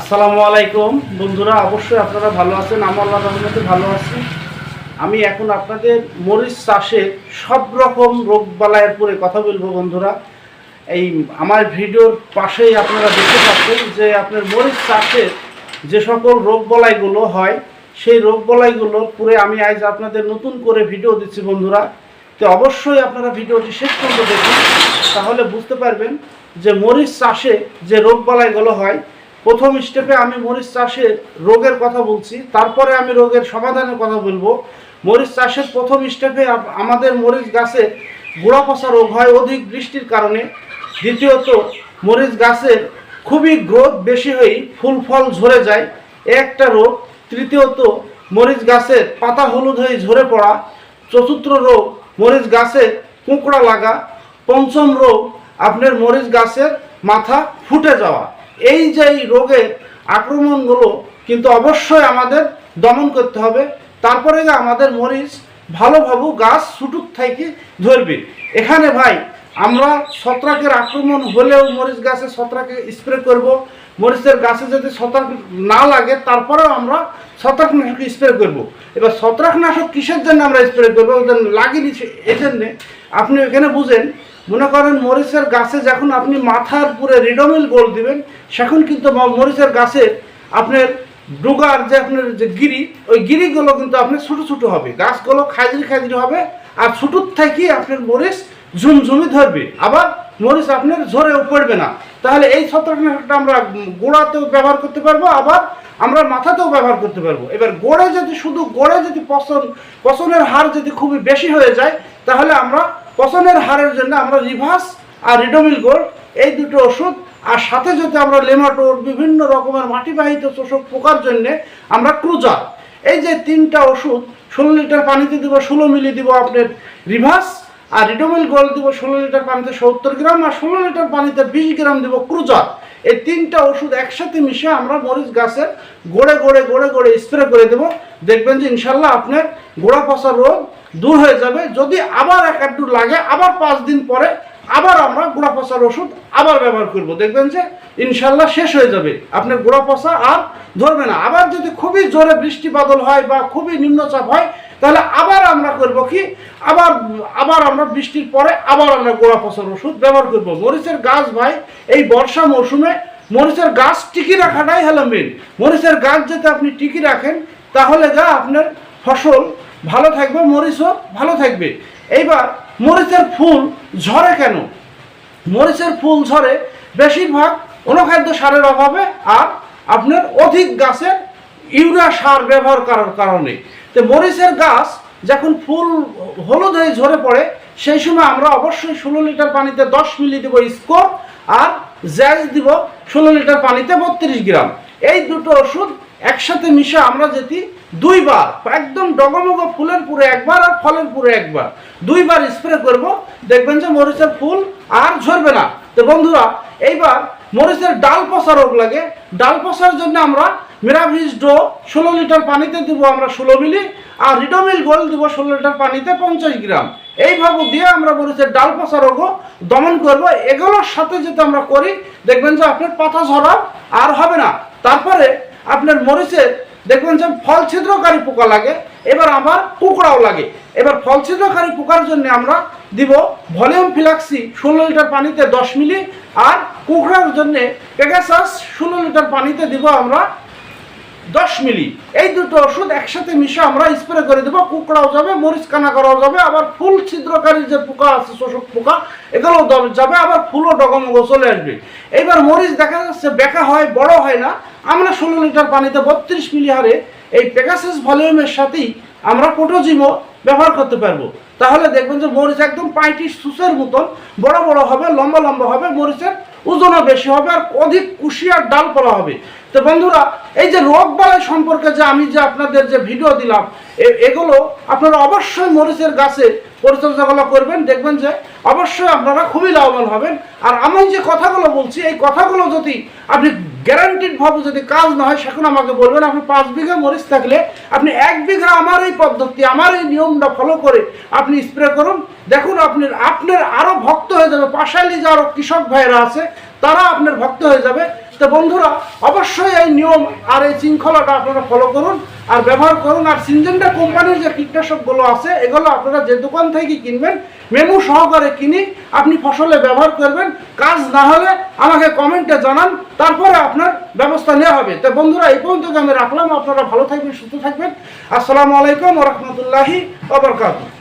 আসসালামু আলাইকুম। বন্ধুরা, অবশ্যই আপনারা ভালো আছেন আমার আল্লাহ রহমতে ভালো আছি। আমি এখন আপনাদের মরিচ চাষের সব রকম রোগ বালায়ের পরে কথা বলব বন্ধুরা। এই আমার ভিডিওর পাশেই আপনারা দেখতে পাচ্ছেন যে আপনার মরিচ চাষের যে সকল রোগ বলাইগুলো হয়, সেই রোগ বলাইগুলোর পুরে আমি আজ আপনাদের নতুন করে ভিডিও দিচ্ছি বন্ধুরা। তো অবশ্যই আপনারা ভিডিওটি শেষ পর্যন্ত দেখুন, তাহলে বুঝতে পারবেন যে মরিচ চাষে যে রোগ বালাইগুলো হয় প্রথম স্টেপে আমি মরিচ চাষের রোগের কথা বলছি, তারপরে আমি রোগের সমাধানের কথা বলব। মরিচ চাষের প্রথম স্টেপে আমাদের মরিচ গাছে গোড়া পচা রোগ হয় অধিক বৃষ্টির কারণে। দ্বিতীয়ত, মরিচ গাছের খুবই গ্রোথ বেশি হয়ে ফুল ফল ঝরে যায়, একটা রোগ। তৃতীয়ত, মরিচ গাছের পাতা হলুদ হয়ে ঝরে পড়া। চতুর্থ রোগ, মরিচ গাছে কুঁকড়া লাগা। পঞ্চম রোগ, আপনার মরিচ গাছের মাথা ফুটে যাওয়া। এই যে রোগের আক্রমণগুলো কিন্তু অবশ্যই আমাদের দমন করতে হবে। তারপরে আমাদের মরিচ ভালোভাবে গাছ ছুটুক থেকে ধরবে। এখানে ভাই, আমরা ছত্রাকের আক্রমণ হলেও মরিচ গাছে ছত্রাকে স্প্রে করব। মরিচের গাছে যদি ছত্রাক না লাগে, তারপরেও আমরা ছত্রাকনাশক স্প্রে করব। এবার ছত্রাকনাশক কিসের জন্য আমরা স্প্রে করব? লাগিনি এই জন্যে আপনি এখানে বুঝেন মনে করেন মরিচের গাছে যখন আপনি মাথার পুরে রিডোমিল গোল দিবেন, সেখন কিন্তু মরিচের গাছে আপনার ডুগার যে আপনার যে গিরি, ওই গিরিগুলো কিন্তু আপনার ছোটো ছোটো হবে। গাছগুলো খাজরি খাজরি হবে আর ছোটোর থেকে আপনার মরিচ ঝুমঝুমি ধরবে। আবার মরিচ আপনার ঝরেও পড়বে না। তাহলে এই ছত্রাকনাশকটা আমরা গোড়াতেও ব্যবহার করতে পারব, আবার আমরা মাথাতেও ব্যবহার করতে পারব। এবার গোড়ে যদি, শুধু গোড়ে যদি পচন, পচনের হার যদি খুবই বেশি হয়ে যায়, তাহলে আমরা পচনের হারের জন্য আমরা রিভার্স আর রিডোমিল গোল্ড এই দুটো ওষুধ আর সাথে যদি আমরা লেমাটোর বিভিন্ন রকমের মাটিবাহিত শোষক পোকার জন্যে আমরা ক্রুজার। এই যে তিনটা ওষুধ, ষোলো লিটার পানিতে দিব, ষোলো মিলি দিব আপনার রিভার্স আর রিডোমিল গোল্ড দিব ষোলো লিটার পানিতে সত্তর গ্রাম আর ষোলো লিটার পানিতে বিশ গ্রাম দিব ক্রুজার। এই তিনটা ওষুধ একসাথে মিশিয়ে আমরা মরিচ গাছের গোড়ে গোড়ে গোড়ে গোড়ে স্প্রে করে দেব। দেখবেন যে ইনশাল্লাহ আপনার গোড়া পচা রোগ দূর হয়ে যাবে। যদি আবার এক আধটু লাগে, আবার পাঁচ দিন পরে আবার আমরা গোড়া পচার ওষুধ আবার ব্যবহার করব। দেখবেন যে ইনশাল্লাহ শেষ হয়ে যাবে আপনার গোড়া পচা আর ধরবে না। আবার যদি খুবই জোরে বৃষ্টি বাদল হয় বা খুবই নিম্নচাপ হয়, তাহলে আবার আমরা করব কি? আবার আবার আমরা বৃষ্টির পরে আবার আমরা গোড়া পচার ওষুধ ব্যবহার করব। মরিচের গাছ ভাই, এই বর্ষা মৌসুমে মরিচের গাছ টিকি রাখাটাই হলো মেন মরিচের গাছ যাতে আপনি টিকি রাখেন তাহলে যা, আপনার ফসল ভালো থাকবে, মরিচও ভালো থাকবে। এইবার মরিচের ফুল ঝরে কেন? মরিচের ফুল ঝরে বেশিরভাগ অনুখাদ্য সারের অভাবে আর আপনার অধিক গাছের ইউরিয়া সার ব্যবহার করার কারণে। তো মরিচের গাছ যখন ফুল হলুদ হয়ে ঝরে পড়ে, সেই সময় আমরা অবশ্যই ষোলো লিটার পানিতে দশ মিলি দেবো স্কোর আর জ্যাজ দিব ষোলো লিটার পানিতে বত্রিশ গ্রাম। এই দুটো ওষুধ একসাথে মিশে আমরা যদি দুইবার, একদম ডগমগ ফুলের পুরে একবার আর ফলের পুরে একবার, দুইবার স্প্রে করব। দেখবেন যে মরিচের ফুল আর ঝরবে না। তো বন্ধুরা, এইবার মরিচের ডাল পচা রোগ লাগে। ডাল পচার জন্য আমরা মিরাভিস ডো ষোলো লিটার পানিতে দিব আমরা ষোলো মিলি, আর রিডোমিল গোল দিব ষোলো লিটার পানিতে পঞ্চাশ গ্রাম। এইভাবে দিয়ে আমরা মরিচের ডাল পচা রোগও দমন করব। এগুলোর সাথে যদি আমরা করি, দেখবেন যে আপনার পাতা ঝরা আর হবে না। তারপরে আপনার মরিচের দেখবেন যে ফল ছিদ্রকারী পোকা লাগে, এবার আমার কুকড়াও লাগে। এবার ফল ছিদ্রকারী পোকার জন্য আমরা দিব ভলিউম ফিলাক্সি ষোলো লিটার পানিতে দশ মিলি আর কুকড়ার জন্যে পেগাসাস ষোলো লিটার পানিতে দিব আমরা দশ মিলি। এই দুটো ওষুধ একসাথে মিশে আমরা স্প্রে করে দেবো, কুকড়াও যাবে, মরিচ কানা করাও যাবে, আবার ফুল ছিদ্রকারী যে পোকা আছে, শোষক পোকা এগুলো যাবে, আবার ফুলও ডগমগো চলে আসবে। এইবার মরিচ দেখা যাচ্ছে বেকা হয়, বড় হয় না। আমরা ষোলো লিটার পানিতে বত্রিশ মিলি হারে এই পেগাসাস ভলিউমের সাথেই আমরা পোটোজিমো ব্যবহার করতে পারব। তাহলে দেখবেন যে মরিচ একদম পাইটি সুসের মতন, বড় বড় হবে, লম্বা লম্বা হবে, মরিচের ওজনও বেশি হবে আর অধিক কুশিয়ার ডাল পড়া হবে। তো বন্ধুরা, এই যে রোগ বালাই সম্পর্কে যে আমি যে আপনাদের যে ভিডিও দিলাম এগুলো আপনারা অবশ্যই মরিচের গাছে পরিচর্যাগুলো করবেন, দেখবেন যে অবশ্যই আপনারা খুবই লাভবান হবেন। আর আমি যে কথাগুলো বলছি, এই কথাগুলো যদি আপনি গ্যারান্টিড ভাবে যদি কাজ না হয়, সেখন আমাকে বলবেন, আপনি পাঁচ বিঘা মরিচ থাকলে আপনি এক বিঘা আমার এই পদ্ধতি, আমার এই নিয়মটা ফলো করে আপনি স্প্রে করুন। দেখুন, আপনার আপনার আরও ভক্ত হয়ে যাবে। পাশালি যে আরও কৃষক ভাইয়েরা আছে, তারা আপনার ভক্ত হয়ে যাবে। তো বন্ধুরা, অবশ্যই এই নিয়ম আর এই শৃঙ্খলাটা আপনারা ফলো করুন আর ব্যবহার করুন। আর সিনজেন্টা কোম্পানির যে কীটনাশকগুলো আছে, এগুলো আপনারা যে দোকান থেকে কিনবেন, মেমু সহকারে কিনি আপনি ফসলে ব্যবহার করবেন। কাজ না হলে আমাকে কমেন্টে জানান, তারপরে আপনার ব্যবস্থা নেওয়া হবে। তো বন্ধুরা, এই পর্যন্ত আমি রাখলাম। আপনারা ভালো থাকবেন, সুস্থ থাকবেন। আসসালামু আলাইকুম রহমতুল্লাহি ওবরকাতুহ